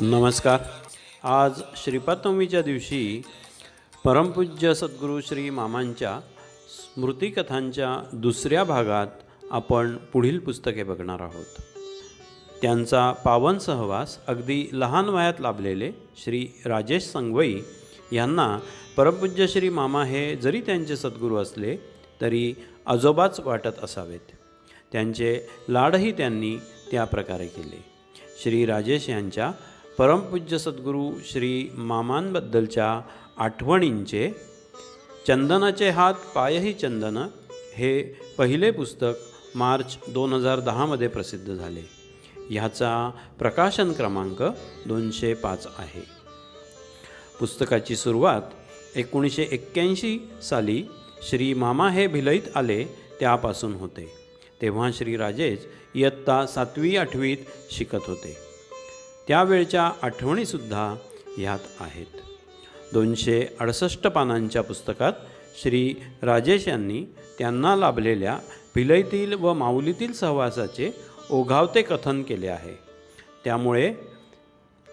नमस्कार. आज श्रीपातनवमीच्या दिवशी परमपूज्य सद्गुरू श्री मामांच्या स्मृतिकथांच्या दुसऱ्या भागात आपण पुढील पुस्तके बघणार आहोत. त्यांचा पावन सहवास अगदी लहान वयात लाभलेले श्री राजेश संगवई यांना परमपूज्य श्री मामा हे जरी त्यांचे सद्गुरू असले तरी आजोबाच वाटत असावेत. त्यांचे लाडही त्यांनी त्या प्रकारे केले. श्री राजेश यांच्या परमपूज्य सद्गुरू श्री मामांबद्दलच्या आठवणींचे चंदनाचे हात पायही चंदन हे पहिले पुस्तक मार्च दोन हजार दहामध्ये प्रसिद्ध झाले. ह्याचा प्रकाशन क्रमांक दोनशे पाच आहे. पुस्तकाची सुरुवात एकोणीसशे एक्क्याऐंशी साली श्री मामा हे भिलईत आले त्यापासून होते तेव्हा श्री राजेश इयत्ता सातवी आठवीत शिकत होते. त्यावेळच्या आठवणीसुद्धा ह्यात आहेत. दोनशे अडसष्ट पानांच्या पुस्तकात श्री राजेश यांनी त्यांना लाभलेल्या भिलईतील व माऊलीतील सहवासाचे ओघावते कथन केले आहे. त्यामुळे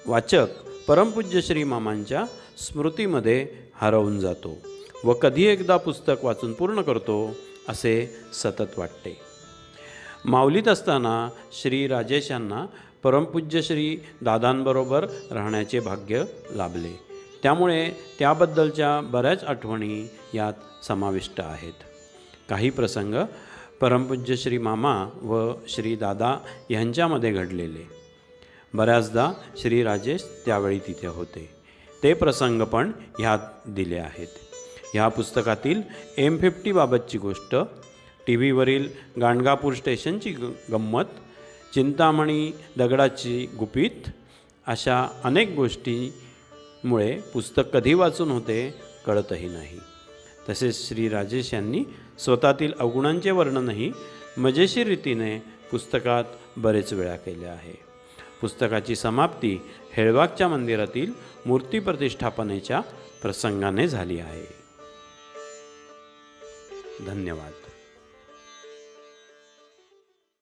वाचक परमपूज्य श्री मामांच्या स्मृतीमध्ये हरवून जातो व कधी एकदा पुस्तक वाचून पूर्ण करतो असे सतत वाटते. माऊलीत असताना श्री राजेश यांना परमपूज्य श्री दादांबरोबर राहण्याचे भाग्य लाभले. त्यामुळे त्याबद्दलच्या बऱ्याच आठवणी यात समाविष्ट आहेत. काही प्रसंग परमपूज्य श्री मामा व श्री दादा यांच्यामध्ये घडलेले. बऱ्याचदा श्री राजेश त्यावेळी तिथे होते. ते प्रसंग पण ह्यात दिले आहेत. ह्या पुस्तकातील एम फिफ्टीबाबतची गोष्ट टी व्हीवरील गाणगापूर स्टेशनची ग गंमत चिंतामणी दगडाची गुपित अशा अनेक गोष्टीमुळे पुस्तक कधी वाचून होते कळतही नाही. तसेच श्री राजेश यांनी स्वतःतील अवगुणांचे वर्णनही मजेशीर रीतीने पुस्तकात बरेच वेळा केले आहे. पुस्तकाची समाप्ती हेळवागच्या मंदिरातील मूर्ती प्रतिष्ठापनेच्या प्रसंगाने झाली आहे. धन्यवाद.